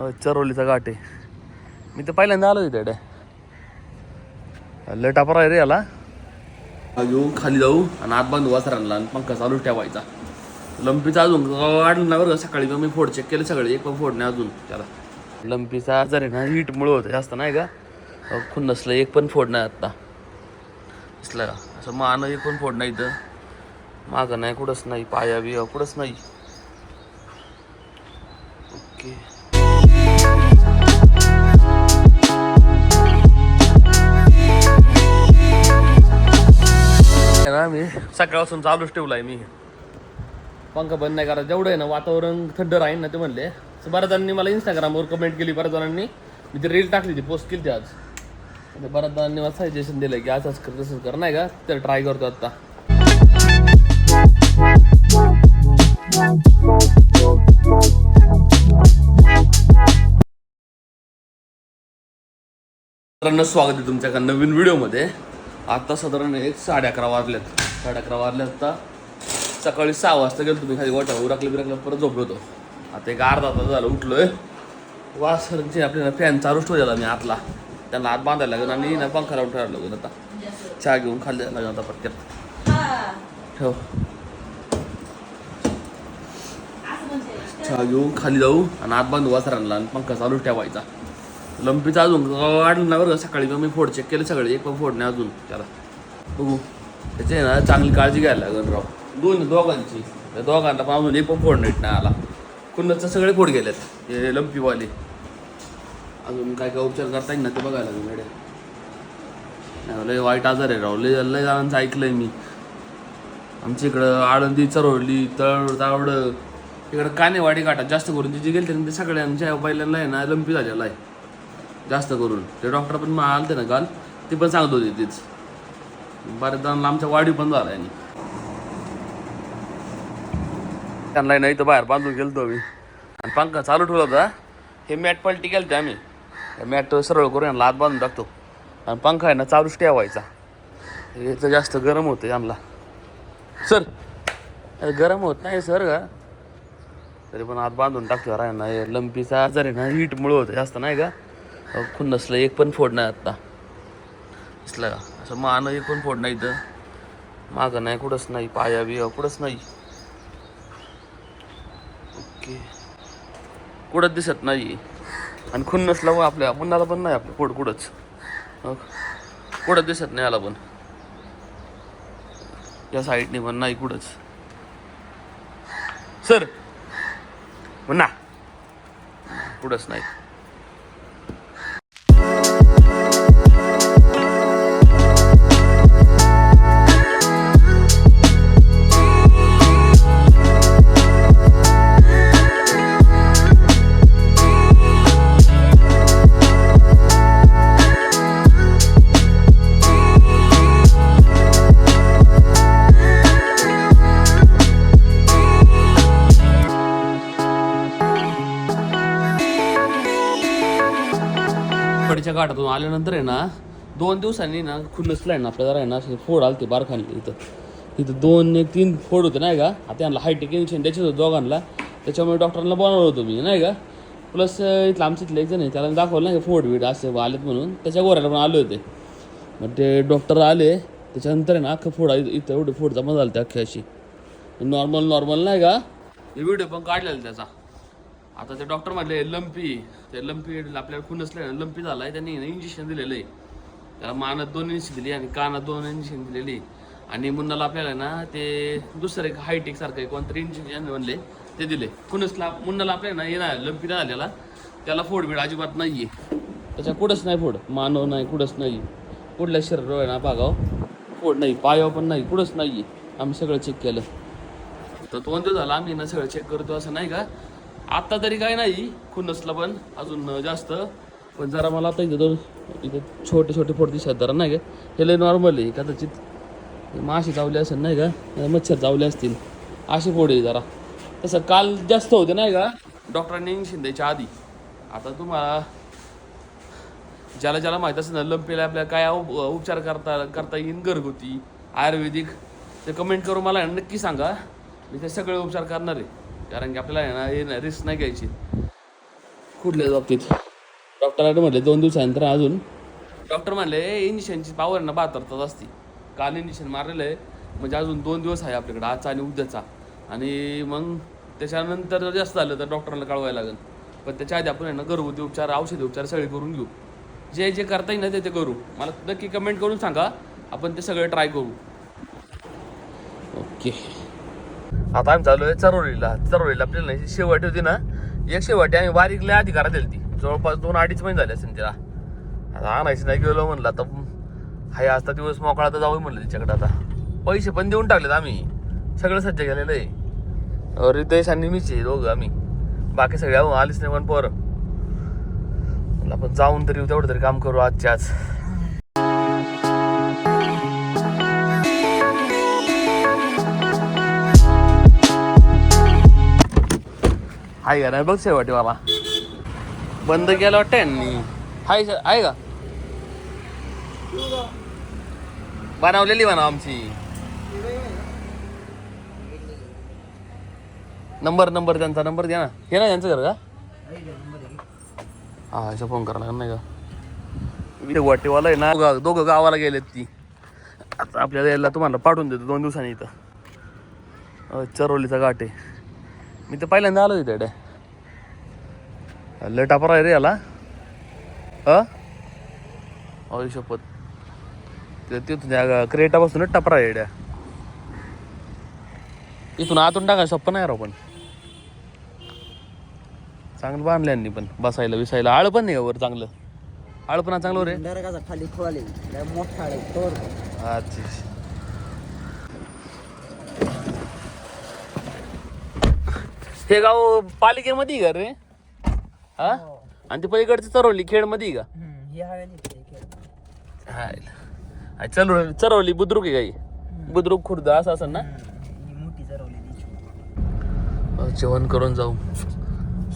चरोलीचा घाट आहे. मी तर पहिल्यांदा आलो तिथे लय टापर आहे रे याला. घेऊन खाली जाऊ आणि आत बांधू वासरांना आणि पंखा चालू ठेवायचा. लंपीचा अजून वाढलं ना बरं सकाळी मी फोड चेक केले सगळे एक पण फोड नाही अजून त्याला. लंपीचा आजार आहे ना हीटमुळं होतं जास्त नाही का? खुन्नसलं एक पण फोड नाही आत्ता दिसलं का? असं मान एक पण फोड नाही इथं. मागं नाही कुठंच नाही पाया बिया कुठंच नाही. ओके. ना मी सकाळपासून चालूच ठेवलाय मी. पंखा बंद नाही करा जेवढं आहे ना वातावरण थंड राहील ना ते म्हणले. बऱ्याच जणांनी मला इंस्टाग्रामवर कमेंट केली. बऱ्याच जणांनी. मी ती रील टाकली ती पोस्ट केली ती आज. बऱ्याच जणांनी मला सजेशन दिलं की असंच कर तसंच कर. नाही का? तर ट्राय करतो आता. मित्रांनो स्वागत आहे तुमच्या एका नवीन व्हिडिओमध्ये आत्ता साधारण एक साडे अकरा वाजल्यात साडे अकरा वाजल्यात आता. सकाळी सहा वाजता गेलो तुम्ही खाली वाटा उरकलं बिरकलं परत झोपलो होतो. आता एक अर्धा तास झालं उठलोय. वासरचे आपल्याला फॅन चालूच ठेवलेला मी आतला. त्यांना आत बांधायला लागेल आणि ना पंखा लावून ठेवायला लागेल आता. चहा घेऊन खाल्ली लागेल आता पटक्यात. ठेव. चहा घेऊन खाली जाऊ आणि आत बांधू वासरांना आणि पंखा चालू ठेवायचा. लंपीचा अजून वाढलं ना बरं सकाळी मग मी फोड चेक केले सगळे. एक पण फोड नाही अजून. त्याला बघू. त्याची आहे ना चांगली काळजी घ्यायला लागेल राव. दोन दोघांची. त्या दोघांना पण अजून एक पण फोड नीट नाही आला. कुणाचं सगळे फोड गेलेत. हे लंपीवाले. अजून काय काय उपचार करता येईल ना ते बघायला लागेल मॅडम लय वाईट आजार आहे राव. लय लय जणांचं ऐकलंय मी. आमच्या इकडं आळंदी चरवली तळ तावड. इकडं कानेवाडी घाटात जास्त करून तिथे गेलते ते सगळ्यांच्या बैलांना आहे ना लंपी झालेला आहे. जास्त करून. ते डॉक्टर पण मग आलते ना काल ते पण सांगत होते तीच. बऱ्याच जणांना आमच्या वाढी पण झाला आणि. त्यांना नाही तर बाहेर बांधून गेलतो आम्ही आणि पंखा चालू ठेवला होता. हे मॅट पलटी केलते आम्ही. मॅट सरळ करून यांना हात बांधून टाकतो. आणि पंखा आहे ना चालूच ठेवायचा. हे तर जास्त गरम होतं आम्हाला. सर अरे गरम होत नाही सर का? तरी पण हात बांधून टाकतो राय ना लंपीचा आजार आहे ना हीटमुळं होतं जास्त नाही का? खून नसलं एक पण फोड नाही आत्ता. दिसलं का? असं मान एक पण फोड नाही इथं. मागं नाही कुठंच नाही पाया बिया कुठंच नाही. ओके. कुठंच दिसत नाही. आणि खुन्नसला व आपल्या मुन्नाला पण नाही आपलं फोड कुठंच. कुठंच दिसत नाही आला पण. या साईडने पण नाही कुठंच. सर ना कुठंच नाही. घाटातून आल्यानंतर आहे ना दोन दिवसांनी ना खुन्नसला आहे ना आपल्या जरा आहे ना असे फोड आलते बारखाली इथं. इथं दोन एक तीन फोड होते नाही का? आता यांना हायटेक इंजेक्शन द्यायचे होतं दोघांना. त्याच्यामुळे डॉक्टरांना बनवलं होतं मी नाही का? प्लस इथलं आमचं इथलं एक जण आहे त्याला दाखवलं नाही का फोड बीड असे आलेत म्हणून. त्याच्या गोऱ्याला पण आले होते. मग ते डॉक्टर आले त्याच्यानंतर आहे ना अख्खं फोड इथं एवढे फोड जमा झालं ते अख्खे अशी. नॉर्मल नॉर्मल नाही का? हे व्हिडिओ पण काढलेला त्याचा. आता ते डॉक्टर म्हटले लंपी. ते लंपी आपल्याला खून असले लंपी झालाय त्यांनी इंजेक्शन दिलेलं आहे. त्याला मानात दोन इंजेक्शन दिली आणि कानात दोन इंजेक्शन दिलेली. आणि मुन्नाला आपल्याला ना ते दुसरं एक हायटेक सारखं एक कोणतरी इंजेक्शन म्हणले ते दिले. खुनसला मुन्नाला आपल्याला ना येणार लंपी झालेला. त्याला फोडबीड अजिबात नाही आहे त्याच्या कुठंच नाही फोड. मानव नाही कुठंच नाही. कुठल्या शरीर आहे ना बागाव फोड नाही पायाव पण नाही कुठंच नाही आहे आम्ही सगळं चेक केलं. तर तो झाला आम्ही ना सगळं चेक करतो असं नाही का? आत्ता तरी काय नाही खुन्नसला पण अजून जास्त. पण जरा मला आता इथं दोन इथं छोटे छोटे फोड दिसतात जरा नाही का? हे लय नॉर्मल आहे कदाचित मासे जावले चावले असेल नाही का? मच्छर चावले असतील. असे फोड आहे जरा. तसं काल जास्त होते नाही का? डॉक्टरांनी इंजेक्शन द्यायच्या आधी. आता तुम्हाला ज्याला ज्याला माहीत असेल ना लंपेला आपल्याला काय उप- उपचार करता करता येईल घरगुती आयुर्वेदिक ते कमेंट करून मला नक्की सांगा. मी ते सगळे उपचार करणार आहे. कारण की आपल्याला आहे ना रिस्क नाही घ्यायची. कुठल्या बाबतीत? डॉक्टरांनी म्हटले दोन दिवसानंतर अजून. डॉक्टर म्हणले इंजेक्शनची पावर ना बहात्तर तास असते. काल इंजेक्शन मारलेलं आहे. म्हणजे अजून दोन दिवस आहे आपल्याकडे आजचा आणि उद्याचा. आणि मग त्याच्यानंतर जर जास्त झालं तर डॉक्टरांना कळवायला लागेल. पण त्याच्या आधी आपण आहे ना घरगुती उपचार औषधी उपचार सगळे करून घेऊ. जे जे करता येईल ना ते ते करू. मला नक्की कमेंट करून सांगा. आपण ते सगळे ट्राय करू. ओके आता आम्ही चालू आहे चरोलीला. चरोलीला आपल्याला नाही शेवटी होती ना एक शेवटी आम्ही बारीकल्या अधिकारात दिली ती जवळपास दोन अडीच महिने झाले असेल तिला. आता आणायची नाही गेलो म्हणलं आता हाय असता दिवस मोकळा तर जाऊ म्हणलं तिच्याकडे आता. पैसे पण देऊन टाकलेत आम्ही. सगळं सज्ज केलेलं आहे. रितेश आणि मीच आहे दोघं आम्ही. बाकी सगळे आलीच नाही पण पोरं. आपण जाऊन तरी तेवढं तरी काम करू आजच्या आज. आहे का? नाही बघ शेवटी मला बंद केलं वाटतं यांनी. हाय सर आहे का? बनवलेली म्हणा आमची. नंबर नंबर त्यांचा नंबर द्या ना. हे ना यांचं घर का? हा अशा फोन करा नाही का? वाटेवाला आहे ना. दोघं- दोघं गावाला गेलेत ती. आता आपल्याला यायला तुम्हाला पाठवून देतो दोन दिवसांनी इथं. चरोलीचा घाट आहे. मी तर पहिल्यांदा आलो इथे लय टापर आहे रे याला. अ? शपथ. ते तिथून त्या क्रेटापासूनच टपरा आहे येड्या इथून आतून टाका सोप्पं नाही राव पण. चांगलं बांधलं यांनी पण बसायला विसायला आळ पण नाही वर चांगलं. आळ पण चांगलं रे. खाली मोठा अच्छा. हे गाव पालिकेमध्ये का रे? हा? आणि ते पलीकडची चरवली खेडमध्ये का. हाय. चरवली बुद्रुक आहे काही बुद्रुक खुर्द असं असं ना? जेवण करून जाऊ.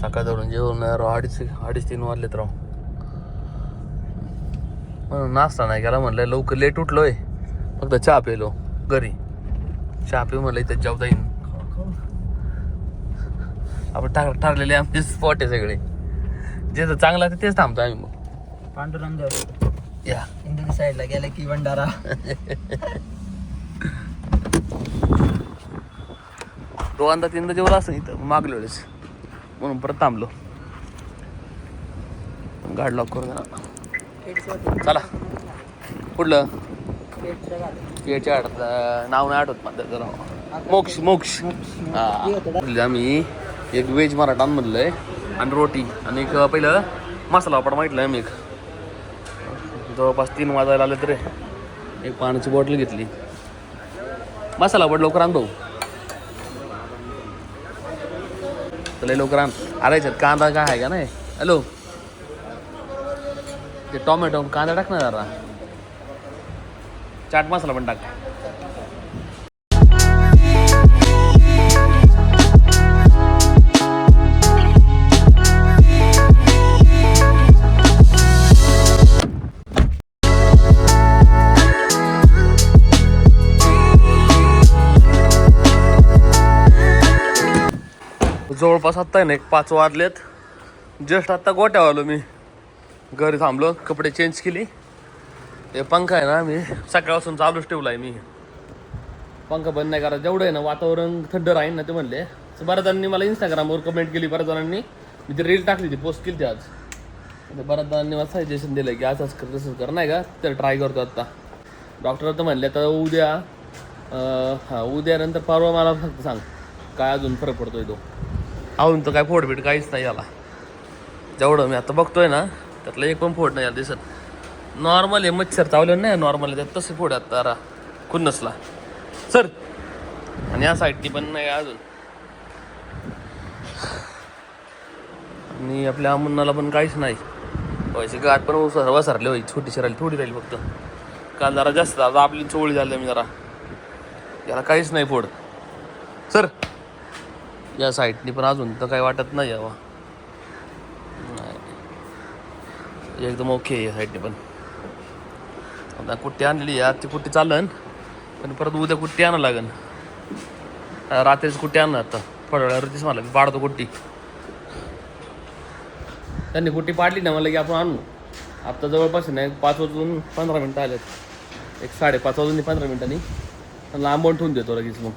सकाळ धरून जेवण अडीच अडीच तीन वाजलेत राव. म्हणून नाश्ता नाही केला म्हणलं लवकर लेट उठलोय. फक्त चहा पेलो घरी. चहा पिऊ म्हणलं इथं जेवता येईन आपण ठर ठरलेले आमचे स्पॉट आहे सगळे. जे चांगलं आहे तेच थांबतो आम्ही मग. पांडुरंग या. इंदुरी साईडला गेला की भंडारा. दोघांदा तीनदा जेवलं असं इथं मागल्या वेळेस. म्हणून परत थांबलो. गाड लॉक करून द्या चला. कुठलं? पेटच्या आठवत नाव नाही आठवत माझं जरा मोक्ष मोक्ष. हा. आम्ही. एक व्हेज मराठा आहे आणि रोटी. आणि एक पहिलं मसाला वापड माहितलं मी एक. जवळपास तीन वाजायला आले तरी. एक पाण्याची बॉटल घेतली. मसाला पापड लवकर आण भाऊ. लवकर आण. अरे याच्यात कांदा काय आहे का नाही? हॅलो ते टोमॅटो कांदा टाक ना जरा. चाट मसाला पण टाक. जवळपास आत्ता आहे ना एक पाच वाजलेत. जस्ट आत्ता गोट्यावर आलो मी. घरी थांबलो कपडे चेंज केली. ते पंखा आहे ना मी सकाळपासून चालूच ठेवला आहे मी. पंखा बंद नाही करा जेवढं आहे ना वातावरण थंड राहील ना ते म्हणले. बऱ्याच जणांनी मला इंस्टाग्रामवर कमेंट केली बऱ्याच जणांनी. मी ती रील टाकली ती पोस्ट केली ती आज. बऱ्याच जणांनी मला सजेशन दिलं की असंच कर तसंच कर नाही का? तर ट्राय करतो आत्ता डॉक्टर तर म्हणले तर उद्या हां उद्या नंतर परवा मला फक्त सांग काय अजून फरक पडतोय तो. आहून तर काय फोडबीट काहीच नाही याला. जेवढं मी आता बघतोय ना त्यातलं एक पण फोड नाही आला दिसत. नॉर्मल आहे मच्छर चावलं नाही नॉर्मल आहे त्यात तसे फोड आहेत तारा खुन्नसला. सर आणि या साईडनी पण नाही अजून. आणि आपल्या अमुन्नाला पण काहीच नाही. व्हायची गाठ पण उसर वसरली होई छोटीशी राहिली थोडी राहिली फक्त. काल जरा जास्त आता आपली चोळी झाली मी जरा. याला काहीच नाही फोड. सर या साईडनी पण अजून तर काही वाटत नाही यावा. नाही. एकदम ओके आहे या साईडने पण. आता कुट्टी आणलेली आहे. ती कुट्टी चालन पण परत उद्या कुट्टी आणावं लागेल रात्रीच कुट्टी आणणार आता. थोड्या वेळावरतीच मला. मी पाडतो कुट्टी. त्यांनी कुट्टी पाडली ना मला की आपण आणू. आता जवळपास आहे ना एक पाच वाजून पंधरा मिनटं आल्यात एक साडेपाच वाजून पंधरा मिनिटांनी. लांबवून ठेवून देतो लगेच मग.